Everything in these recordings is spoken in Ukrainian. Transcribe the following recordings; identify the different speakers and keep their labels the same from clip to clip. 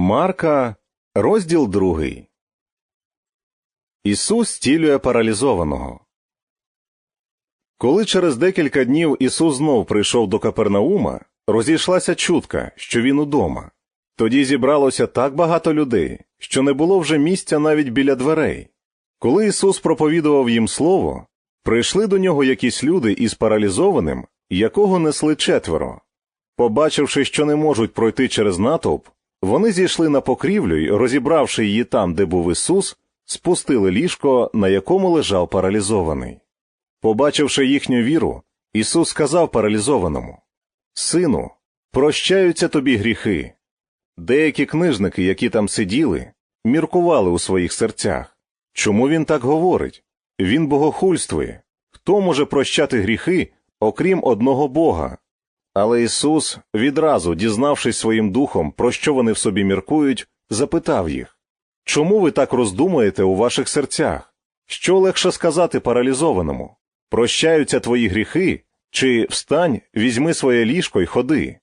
Speaker 1: Марка, розділ другий. Ісус зцілює паралізованого. Коли через декілька днів Ісус знов прийшов до Капернаума, розійшлася чутка, що він удома. Тоді зібралося так багато людей, що не було вже місця навіть біля дверей. Коли Ісус проповідував їм слово, прийшли до нього якісь люди із паралізованим, якого несли четверо. Побачивши, що не можуть пройти через натовп, вони зійшли на покрівлю й, розібравши її там, де був Ісус, спустили ліжко, на якому лежав паралізований. Побачивши їхню віру, Ісус сказав паралізованому Сину, прощаються тобі гріхи. Деякі книжники, які там сиділи, міркували у своїх серцях. Чому він так говорить? Він богохульствує. Хто може прощати гріхи, окрім одного Бога? Але Ісус, відразу дізнавшись своїм духом, про що вони в собі міркують, запитав їх Чому ви так роздумуєте у ваших серцях? Що легше сказати паралізованому? Прощаються твої гріхи, чи встань, візьми своє ліжко й ходи.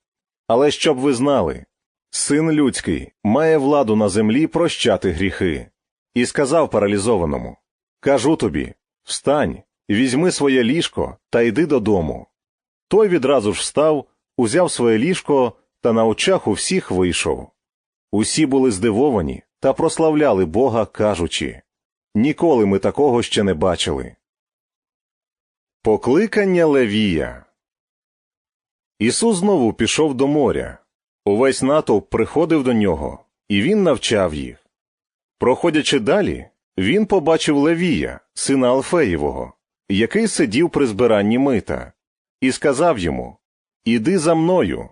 Speaker 1: Але щоб ви знали, син людський має владу на землі прощати гріхи. І сказав паралізованому Кажу тобі встань, візьми своє ліжко та йди додому. Той відразу ж встав, узяв своє ліжко та на очах у всіх вийшов. Усі були здивовані та прославляли Бога, кажучи Ніколи ми такого ще не бачили. Покликання Левія Ісус знову пішов до моря. Увесь натовп приходив до нього, і він навчав їх. Проходячи далі, він побачив Левія, сина Алфеєвого, який сидів при збиранні мита, і сказав йому Іди за мною.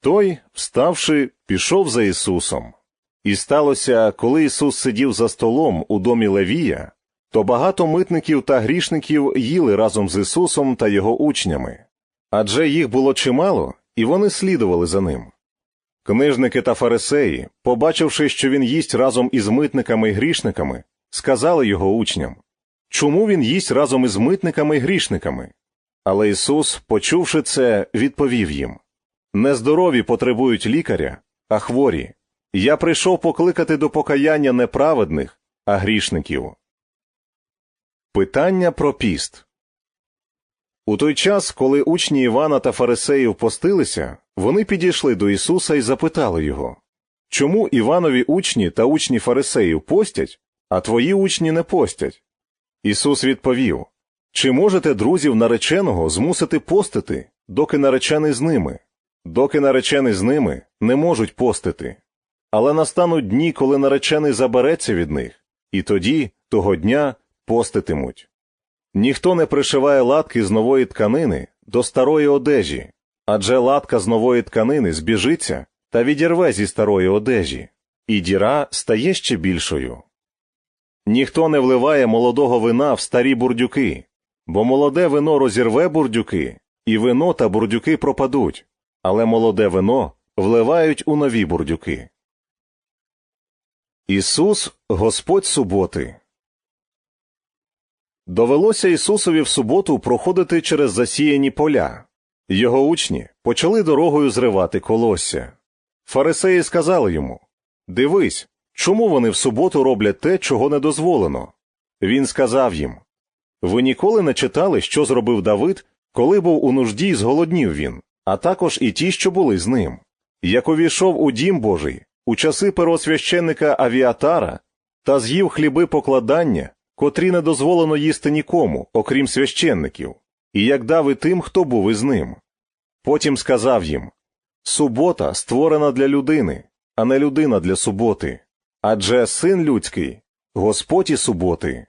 Speaker 1: Той, вставши, пішов за Ісусом. І сталося, коли Ісус сидів за столом у домі Левія, то багато митників та грішників їли разом з Ісусом та його учнями. Адже їх було чимало, і вони слідували за ним. Книжники та фарисеї, побачивши, що він їсть разом із митниками й грішниками, сказали його учням Чому він їсть разом із митниками й грішниками? Але Ісус, почувши це, відповів їм Нездорові потребують лікаря, а хворі. Я прийшов покликати до покаяння неправедних, а грішників. Питання про піст У той час, коли учні Івана та Фарисеїв постилися, вони підійшли до Ісуса і запитали його Чому Іванові учні та учні Фарисеїв постять, а твої учні не постять? Ісус відповів Чи можете друзів нареченого змусити постити, доки наречений з ними? Доки наречений з ними не можуть постити. Але настануть дні, коли наречений забереться від них, і тоді, того дня, поститимуть. Ніхто не пришиває латки з нової тканини до старої одежі, адже латка з нової тканини збіжиться та відірве зі старої одежі, і діра стає ще більшою. Ніхто не вливає молодого вина в старі бурдюки, бо молоде вино розірве бурдюки, і вино та бурдюки пропадуть, але молоде вино вливають у нові бурдюки. Ісус Господь суботи Довелося Ісусові в суботу проходити через засіяні поля. Його учні почали дорогою зривати колосся. Фарисеї сказали йому Дивись, чому вони в суботу роблять те, чого не дозволено. Він сказав їм Ви ніколи не читали, що зробив Давид, коли був у нужді і зголоднів він, а також і ті, що були з ним. Як увійшов у дім Божий, у часи первосвященника Авіатара та з'їв хліби покладання, котрі не дозволено їсти нікому, окрім священників, і як дав і тим, хто був із ним. Потім сказав їм Субота створена для людини, а не людина для суботи. Адже син людський, Господь і суботи.